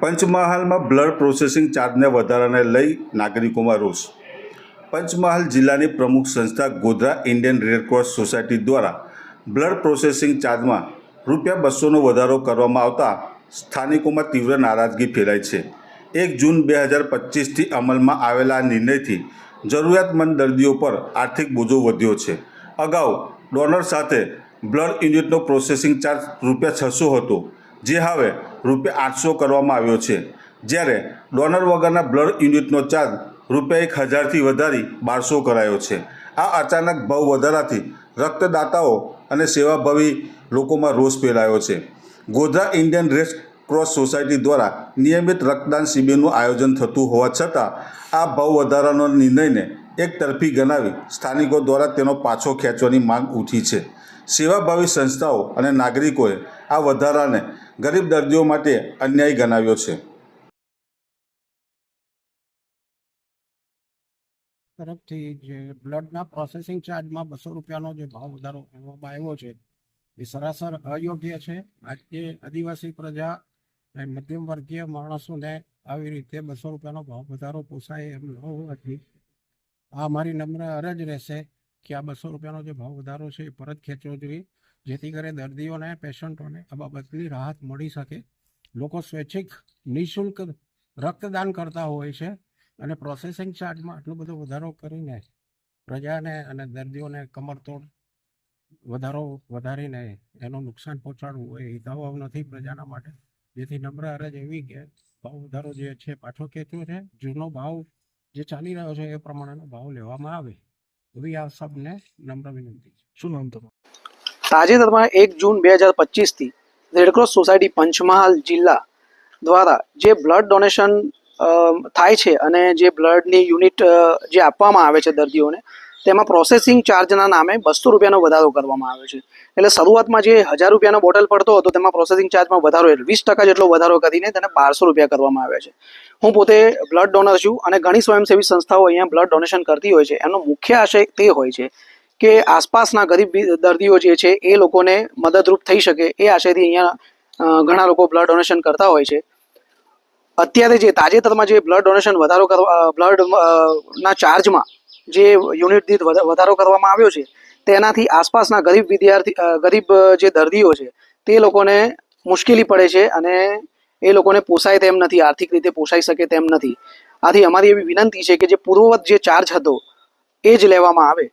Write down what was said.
પંચમહાલમાં blood processing ચાર્જને વધારાને લઈ નાગરિકોમાં રોષ. પંચમહાલ જિલ્લાની પ્રમુખ સંસ્થા Godhra Indian Red Cross Society દ્વારા બ્લડ પ્રોસેસિંગ ચાર્જમાં રૂપિયા બસોનો વધારો કરવામાં આવતા સ્થાનિકોમાં તીવ્ર નારાજગી ફેલાઈ છે. એક જૂન બે હજાર પચીસથી અમલમાં આવેલા આ નિર્ણયથી જરૂરિયાતમંદ દર્દીઓ પર આર્થિક બોજો વધ્યો છે. અગાઉ ડોનર સાથે બ્લડ યુનિટનો પ્રોસેસિંગ ચાર્જ રૂપિયા છસો હતો. જે હવે રૂપિયા આઠસો કરવામાં આવ્યો છે. જ્યારે ડોનર વગરના બ્લડ યુનિટનો ચાર્જ રૂપિયા એક હજારથી વધારી બારસો કરાયો છે. આ અચાનક ભાવ વધારાથી રક્તદાતાઓ અને સેવાભાવી લોકોમાં રોષ ફેલાયો છે. Godhra Indian Red Cross Society દ્વારા નિયમિત રક્તદાન શિબિરનું આયોજન થતું હોવા છતાં આ ભાવ વધારાનો નિર્ણયને એક તરફી ગણાવી સ્થાનિકો દ્વારા તેનો પાછો ખેંચવાની માંગ ઉઠી છે. સેવાભાવી સંસ્થાઓ અને નાગરિકોએ આ વધારાને ગરીબ દર્દીઓ માટે અન્યાય ગણાવ્યો છે. તરફથી જે બ્લડના પ્રોસેસિંગ ચાર્જમાં બસો રૂપિયાનો જે ભાવ વધારો કરવામાં આવ્યો છે, એ સરાસર અયોગ્ય છે. આજે આદિવાસી પ્રજા મધ્યમ વર્ગીય માણસોને આવી રીતે બસો રૂપિયાનો ભાવ વધારો પોસાય એમ ન હોવાથી આ મારી નમ્ર અરજ રહેશે કે આ બસો રૂપિયાનો જે ભાવ વધારો છે એ પરત ખેંચવો જોઈએ. જેથી કરી દર્દીઓને, પેશન્ટોને આ બાબતની રાહત મળી શકે. લોકો સ્વૈચ્છિક, નિઃશુલ્ક રક્તદાન કરતા હોય છે અને પ્રોસેસિંગ ચાર્જમાં આટલો બધો વધારો કરીને પ્રજાને અને દર્દીઓને કમરતોડ વધારો વધારીને એનું નુકસાન પહોંચાડવું એ હિતાવહ નથી પ્રજાના માટે. જેથી નમ્ર અરજ એવી કે ભાવ વધારો જે છે પાછો ખેંચ્યો છે, જૂનો ભાવ જે ચાલી રહ્યો છે એ પ્રમાણેનો ભાવ લેવામાં આવે. એવી આ સબને નમ્ર વિનંતી છે. શું નામ તમારું? તાજેતરમાં એક જૂન બે હજાર પચીસથી રેડક્રોસ સોસાયટી પંચમહાલ જિલ્લા દ્વારા જે બ્લડ ડોનેશન થાય છે અને જે બ્લડની યુનિટ જે આપવામાં આવે છે દર્દીઓને, તેમાં પ્રોસેસિંગ ચાર્જના નામે બસો રૂપિયાનો વધારો કરવામાં આવે છે. એટલે શરૂઆતમાં જે હજાર રૂપિયાનો બોટલ પડતો હતો, તેમાં પ્રોસેસિંગ ચાર્જમાં વધારો વીસ ટકા જેટલો વધારો કરીને તેને બારસો રૂપિયા કરવામાં આવે છે. હું પોતે બ્લડ ડોનર છું અને ઘણી સ્વયંસેવી સંસ્થાઓ અહીંયા બ્લડ ડોનેશન કરતી હોય છે. એનો મુખ્ય આશય તે હોય છે કે આસપાસના ગરીબ દર્દીઓ જે છે, એ લોકોને મદદરૂપ થઈ શકે એ આશયથી અહીંયા ઘણા લોકો બ્લડ ડોનેશન કરતા હોય છે. અત્યારે જે તાજેતરમાં જે બ્લડ ડોનેશન વધારો કરવા બ્લડ ના ચાર્જમાં જે યુનિટ દીઠ વધારો કરવામાં આવ્યો છે, તેનાથી આસપાસના ગરીબ વિદ્યાર્થી ગરીબ જે દર્દીઓ છે, તે લોકોને મુશ્કેલી પડે છે અને એ લોકોને પોસાય તેમ નથી, આર્થિક રીતે પોસાઈ શકે તેમ નથી. આથી અમારી એવી વિનંતી છે કે જે પૂર્વવત જે ચાર્જ હતો, એ જ લેવામાં આવે.